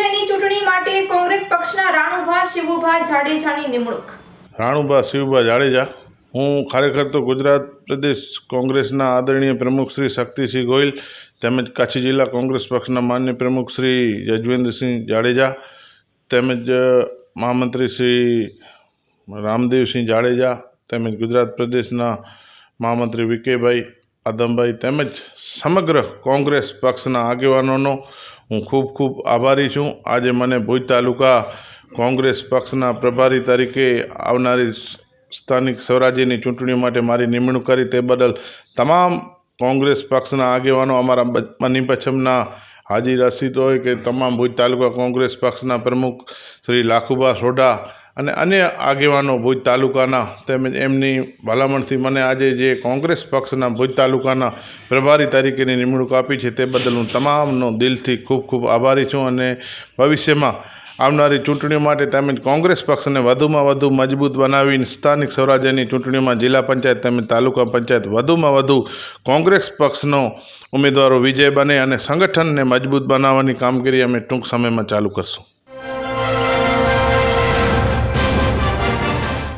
પંચાયતની ચૂંટણી માટે કોંગ્રેસ પક્ષના રાણુભા, શિવુભા, જાડેજાની નિમણૂક. રાણુભા, શિવુભા, જાડેજા, હું ખરેખર તો ગુજરાત પ્રદેશ કોંગ્રેસના આદરણીય પ્રમુખ શ્રી શક્તિસિંહ ગોહિલ તેમજ કચ્છ જિલ્લા કોંગ્રેસ પક્ષના માન્ય પ્રમુખ શ્રી યજવેન્દ્રસિંહ જાડેજા તેમજ મહામંત્રી શ્રી રામદેવસિંહ જાડેજા તેમજ ગુજરાત પ્રદેશના મહામંત્રી વિકેભાઈ આદમભાઈ તેમજ સમગ્ર કોંગ્રેસ પક્ષના આગેવાનોનો હું ખૂબ ખૂબ આભારી છું. આજે મને ભુજ તાલુકા કોંગ્રેસ પક્ષના પ્રભારી તરીકે આવનારી સ્થાનિક સ્વરાજ્યની ચૂંટણીઓ માટે મારી નિમણૂક કરી. તે બદલ તમામ કોંગ્રેસ પક્ષના આગેવાનો અમારા બ- મની પછમના હાજી રસીદ હોય કે તમામ ભુજ તાલુકા કોંગ્રેસ પક્ષના પ્રમુખ શ્રી લાખુભા સોઢા અને અન્ય આગેવાનો ભુજ તાલુકાના તેમજ એમની ભલામણથી મને આજે જે કોંગ્રેસ પક્ષના ભુજ તાલુકાના પ્રભારી તરીકેની નિમણૂક આપી છે તે બદલ હું તમામનો દિલથી ખૂબ ખૂબ આભારી છું અને ભવિષ્યમાં આવનારી ચૂંટણીઓ માટે તેમજ કોંગ્રેસ પક્ષને વધુમાં વધુ મજબૂત બનાવીને સ્થાનિક સ્વરાજ્યની ચૂંટણીઓમાં જિલ્લા પંચાયત તેમજ તાલુકા પંચાયત વધુમાં વધુ કોંગ્રેસ પક્ષનો ઉમેદવારો વિજય બને અને સંગઠનને મજબૂત બનાવવાની કામગીરી અમે ટૂંક સમયમાં ચાલુ કરશું.